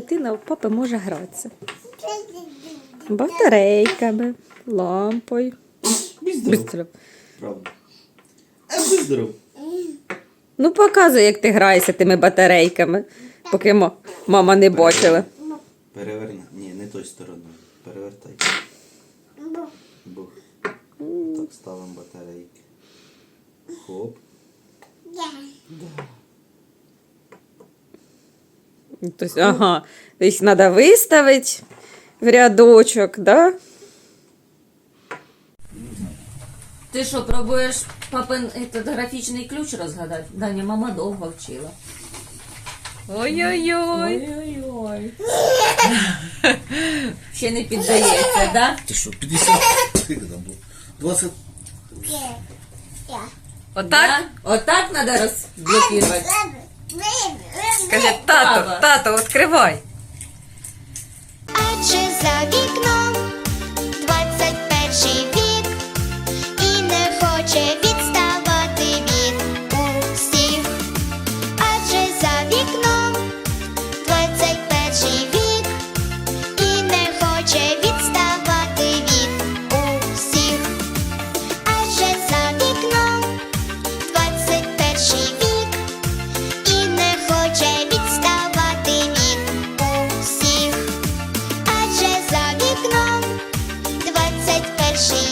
дитина у папи може гратися. Батарейками, лампою. Будь здоров. Ну, показуй, як ти граєшся тими батарейками, поки мама не бачила. Переверни. Ні, не той стороною. Перевертай. Бух. Так ставимо батарейки. Хоп. Тобто, ага, їх треба виставити в рядочок, да? Ти що, пробуєш папин этот, графічний ключ розгадати? Даня, мама довго вчила. Ой-ой-ой. Ой-ой-ой. Ще не піддається, да? Ти що, 50? Скільки там було? 20? Отак? Да? Отак треба розблокувати. Каже, тато, тато, відкривай. she